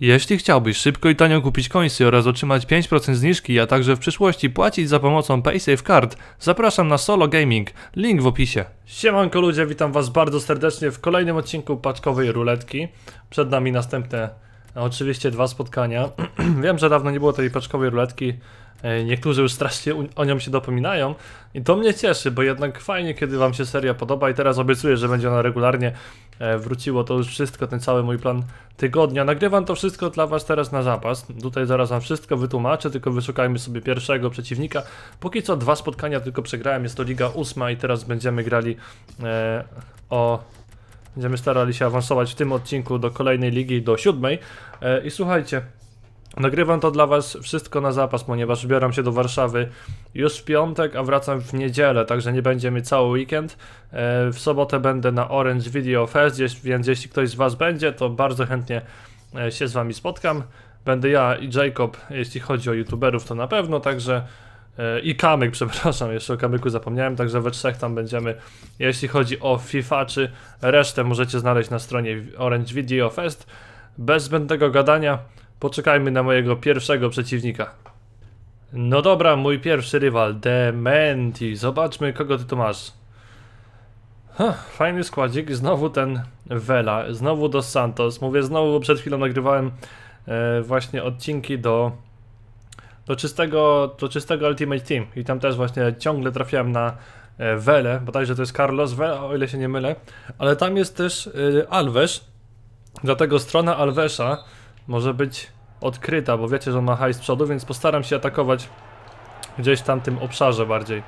Jeśli chciałbyś szybko i tanio kupić końsy oraz otrzymać 5% zniżki, a także w przyszłości płacić za pomocą PaySafeCard, zapraszam na Solo Gaming, link w opisie. Siemanko ludzie, witam was bardzo serdecznie w kolejnym odcinku paczkowej ruletki. Przed nami następne, oczywiście dwa spotkania. Wiem, że dawno nie było tej paczkowej ruletki, e, niektórzy już strasznie o nią się dopominają i to mnie cieszy, bo jednak fajnie, kiedy wam się seria podoba i teraz obiecuję, że będzie ona regularnie e, wróciło to już wszystko, ten cały mój plan tygodnia. Nagrywam to wszystko dla Was teraz na zapas. Tutaj zaraz Wam wszystko wytłumaczę, tylko wyszukajmy sobie pierwszego przeciwnika. Póki co dwa spotkania tylko przegrałem, jest to Liga ósma i teraz będziemy grali e, o... Będziemy starali się awansować w tym odcinku do kolejnej ligi, do siódmej. E, I słuchajcie, Nagrywam to dla Was wszystko na zapas, ponieważ wybieram się do Warszawy już w piątek, a wracam w niedzielę, także nie będziemy cały weekend. E, W sobotę będę na Orange Video Fest, więc jeśli ktoś z Was będzie, to bardzo chętnie e, się z Wami spotkam. Będę ja i Jacob, jeśli chodzi o youtuberów, to na pewno, także i Kamyk, przepraszam, jeszcze o Kamyku zapomniałem, także we trzech tam będziemy. Jeśli chodzi o FIFA, czy resztę możecie znaleźć na stronie Orange Video Fest. Bez zbędnego gadania, Poczekajmy na mojego pierwszego przeciwnika. No dobra, mój pierwszy rywal, Dementi. Zobaczmy, kogo ty tu masz. Huh, fajny składzik, znowu ten Vela, znowu Dos Santos. Mówię znowu, bo przed chwilą nagrywałem e, właśnie odcinki do, do, czystego, do czystego Ultimate Team. I tam też właśnie ciągle trafiałem na e, Vele, bodajże to jest Carlos Vela, o ile się nie mylę. Ale tam jest też e, Alves, dlatego strona Alvesa może być odkryta, bo wiecie, że on ma hajs z przodu, więc postaram się atakować gdzieś tam tym obszarze bardziej.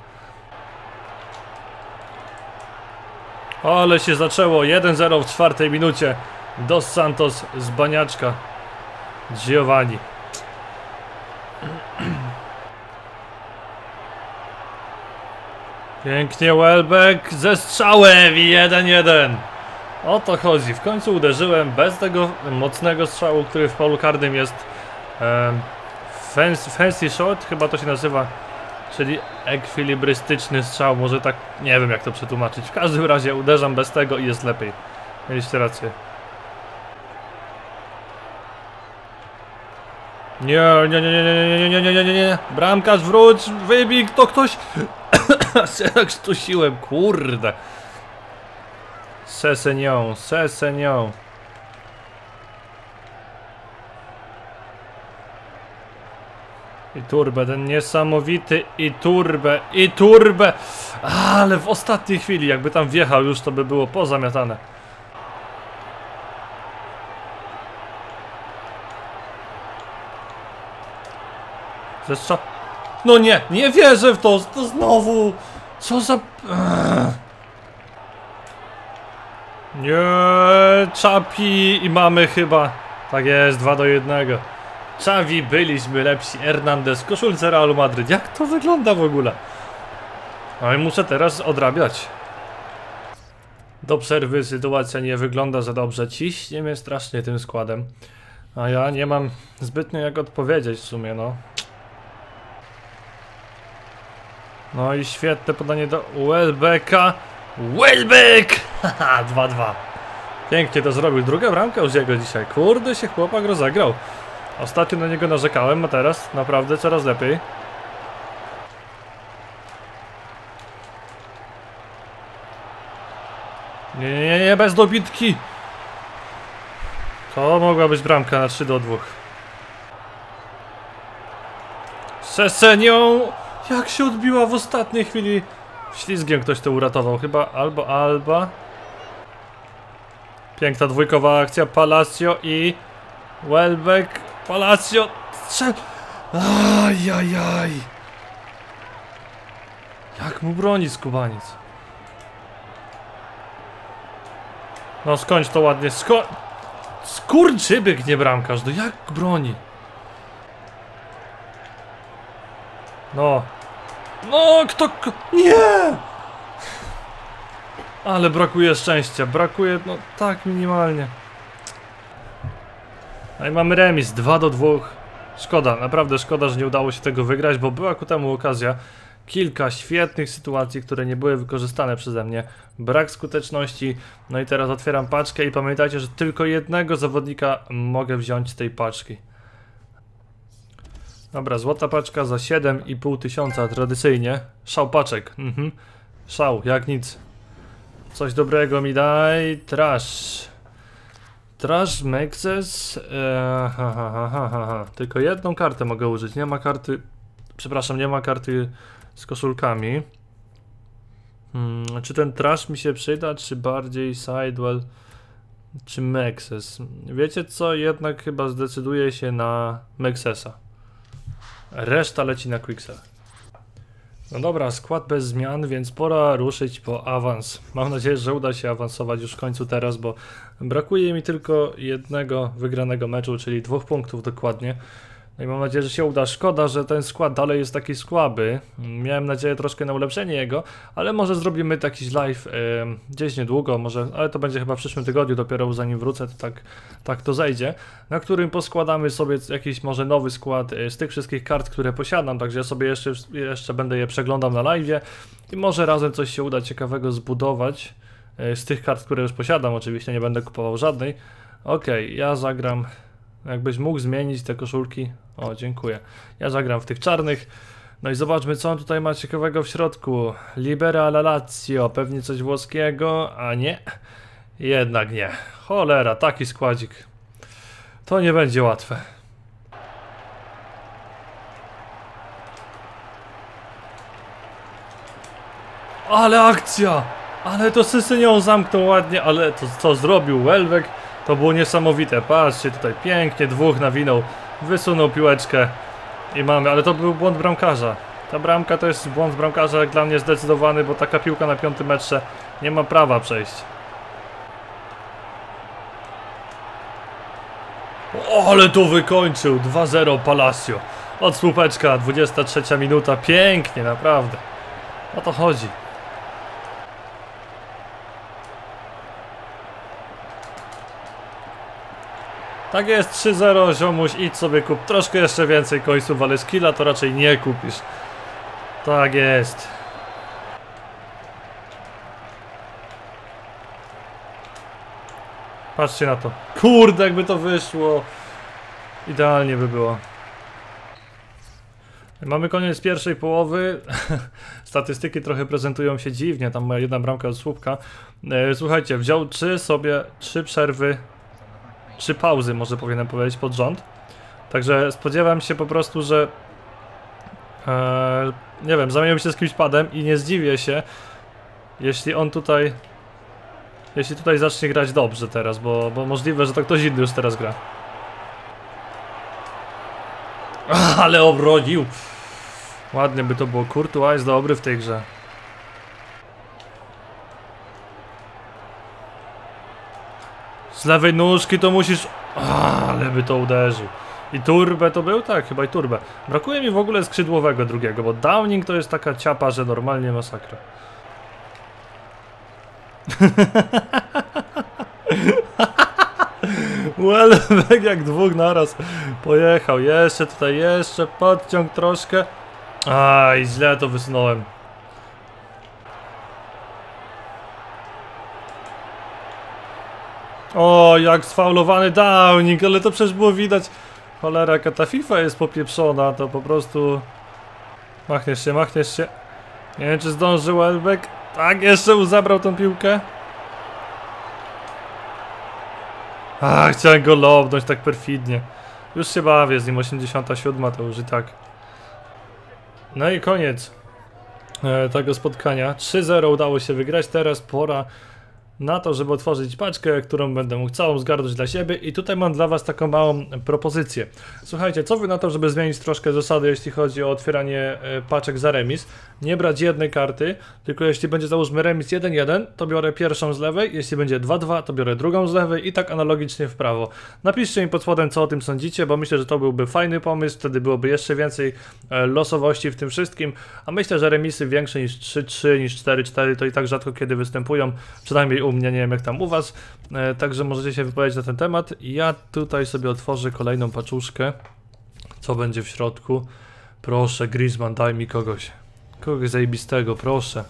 Ale się zaczęło 1-0 w czwartej minucie. Dos Santos z baniaczka. Giovanni. Pięknie Welbeck ze strzałem i 1-1. O to chodzi. W końcu uderzyłem bez tego mocnego strzału, który w polu karnym jest fancy, fancy shot, chyba to się nazywa, czyli ekwilibrystyczny strzał. Może tak, nie wiem jak to przetłumaczyć. W każdym razie uderzam bez tego i jest lepiej. Mieliście rację. Nie, nie, nie, nie, nie, nie, nie, nie, nie, nie, nie, Bramkarz to ktoś... Jak sztusiłem, kurde. Se senior, se senior. I turbę, ten niesamowity i turbę, i turbę. Ale w ostatniej chwili, jakby tam wjechał już, to by było pozamiatane. Zresztą... No nie, nie wierzę w to, to znowu... Co za... Nie, Czapi i mamy chyba. Tak jest, 2 do 1. Czawi byliśmy lepsi. Hernandez w koszulce Realu Madryt. Jak to wygląda w ogóle? No i muszę teraz odrabiać. Do przerwy sytuacja nie wygląda za dobrze. Ciśnie mnie strasznie tym składem. A ja nie mam zbytnio jak odpowiedzieć w sumie, no. No i świetne podanie do Welbecka. Welbeck! Haha, 2-2. Pięknie to zrobił. Druga bramka jego dzisiaj. Kurde się chłopak rozegrał. Ostatnio na niego narzekałem, a teraz naprawdę coraz lepiej. Nie, nie, nie, nie, bez dobitki. To mogła być bramka na 3 do 2. Sesenią! Jak się odbiła w ostatniej chwili. Ślizgiem ktoś to uratował. Chyba albo Alba. Piękna dwójkowa akcja. Palacio i Welbeck. Palacio. Strzel. Ajajaj. Jak mu broni skubaniec. No skończ to ładnie. Sko Skurczybyk, nie bramkarz. No jak broni? No. No, kto... Nie! Ale brakuje szczęścia. Brakuje, no tak minimalnie. No i mamy remis. 2 do 2. Szkoda, naprawdę szkoda, że nie udało się tego wygrać, bo była ku temu okazja. kilka świetnych sytuacji, które nie były wykorzystane przeze mnie. Brak skuteczności. No i teraz otwieram paczkę i pamiętajcie, że tylko jednego zawodnika mogę wziąć z tej paczki. Dobra, złota paczka za 7,5 tysiąca tradycyjnie. Szał paczek. Mhm. Szał, jak nic. Coś dobrego mi daj. Trash. Trash Mexes. Eee, ha, ha, ha, ha. Tylko jedną kartę mogę użyć. Nie ma karty. Przepraszam, nie ma karty z koszulkami. Hmm, czy ten trash mi się przyda, czy bardziej Sidewell, czy Mexes? Wiecie co? Jednak chyba zdecyduję się na Mexesa. Reszta leci na Quicksell. No dobra, skład bez zmian, więc pora ruszyć po awans. Mam nadzieję, że uda się awansować już w końcu teraz, bo brakuje mi tylko jednego wygranego meczu, czyli dwóch punktów dokładnie. No i mam nadzieję, że się uda. Szkoda, że ten skład dalej jest taki słaby. Miałem nadzieję troszkę na ulepszenie jego, ale może zrobimy taki live yy, gdzieś niedługo, może, ale to będzie chyba w przyszłym tygodniu, dopiero zanim wrócę, to tak, tak to zejdzie, na którym poskładamy sobie jakiś może nowy skład yy, z tych wszystkich kart, które posiadam, także ja sobie jeszcze, jeszcze będę je przeglądał na live i może razem coś się uda ciekawego zbudować yy, z tych kart, które już posiadam, oczywiście nie będę kupował żadnej. Okej, okay, ja zagram Jakbyś mógł zmienić te koszulki. O, dziękuję. Ja zagram w tych czarnych. No i zobaczmy, co on tutaj ma ciekawego w środku. Libera la Lazio, pewnie coś włoskiego, a nie. Jednak nie. Cholera, taki składzik. To nie będzie łatwe. Ale akcja! Ale to Sysynią zamknął ładnie, ale to co zrobił Welbeck? To było niesamowite. Patrzcie, tutaj pięknie dwóch nawinął. Wysunął piłeczkę i mamy, ale to był błąd bramkarza. Ta bramka to jest błąd bramkarza jak dla mnie zdecydowany, bo taka piłka na piątym metrze nie ma prawa przejść. O, ale to wykończył. 2-0 Palacio. Od słupeczka, 23 minuta. Pięknie, naprawdę. O to chodzi. Tak jest, 3-0, ziomuś, idź sobie kup troszkę jeszcze więcej końców, ale skilla to raczej nie kupisz. Tak jest. Patrzcie na to. Kurde, jakby to wyszło. Idealnie by było. Mamy koniec pierwszej połowy. Statystyki trochę prezentują się dziwnie. Tam moja jedna bramka od słupka. E, słuchajcie, wziął trzy sobie, trzy przerwy trzy pauzy, może powinienem powiedzieć, pod rząd. Także spodziewam się po prostu, że e, nie wiem, zamienił się z kimś padem i nie zdziwię się, jeśli on tutaj jeśli tutaj zacznie grać dobrze teraz, bo, bo możliwe, że to ktoś inny już teraz gra. Ale obrodził! Ładnie by to było. Courtois jest dobry w tej grze. Z lewej nóżki to musisz... Ale by to uderzył. I turbę to był? Tak, chyba i turbę. Brakuje mi w ogóle skrzydłowego drugiego, bo Downing to jest taka ciapa, że normalnie masakra. Welbeck jak dwóch naraz pojechał. Jeszcze tutaj, jeszcze podciąg troszkę. Aj, źle to wysunąłem. O, jak sfaulowany Downing, ale to przecież było widać. Cholera, jaka ta FIFA jest popieprzona, to po prostu... Machniesz się, machniesz się. Nie wiem, czy zdąży Welbeck. Tak, jeszcze zabrał tą piłkę. A, chciałem go lobnąć tak perfidnie. Już się bawię z nim, 87 to już i tak. No i koniec e, tego spotkania. 3-0 udało się wygrać, teraz pora na to, żeby otworzyć paczkę, którą będę mógł całą zgarnąć dla siebie i tutaj mam dla Was taką małą propozycję. Słuchajcie, co Wy na to, żeby zmienić troszkę zasady, jeśli chodzi o otwieranie e, paczek za remis? Nie brać jednej karty, tylko jeśli będzie załóżmy remis 1-1, to biorę pierwszą z lewej, jeśli będzie 2-2, to biorę drugą z lewej i tak analogicznie w prawo. Napiszcie mi pod spodem, co o tym sądzicie, bo myślę, że to byłby fajny pomysł, wtedy byłoby jeszcze więcej e, losowości w tym wszystkim, a myślę, że remisy większe niż 3-3, niż 4-4 to i tak rzadko kiedy występują, przynajmniej u mnie, nie wiem jak tam u was, e, także możecie się wypowiedzieć na ten temat. Ja tutaj sobie otworzę kolejną paczuszkę, co będzie w środku. Proszę Griezmann, daj mi kogoś. Kogoś zajebistego, proszę.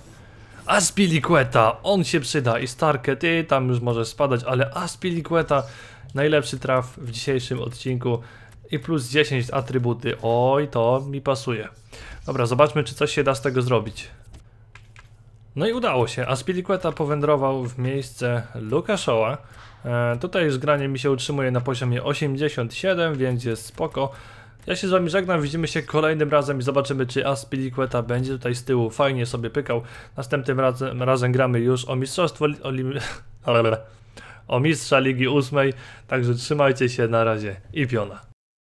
Aspilicueta, on się przyda i Starkę, ty tam już możesz spadać, ale Aspilicueta, najlepszy traf w dzisiejszym odcinku i plus 10 atrybuty, oj to mi pasuje. Dobra, zobaczmy czy coś się da z tego zrobić. No i udało się, Aspilicueta powędrował w miejsce Luka Shaw'a. E, tutaj już granie mi się utrzymuje na poziomie 87, więc jest spoko. Ja się z wami żegnam, widzimy się kolejnym razem i zobaczymy czy Aspilicueta będzie tutaj z tyłu fajnie sobie pykał. Następnym razem, razem gramy już o mistrzostwo... O, o mistrza Ligi 8, także trzymajcie się na razie i piona.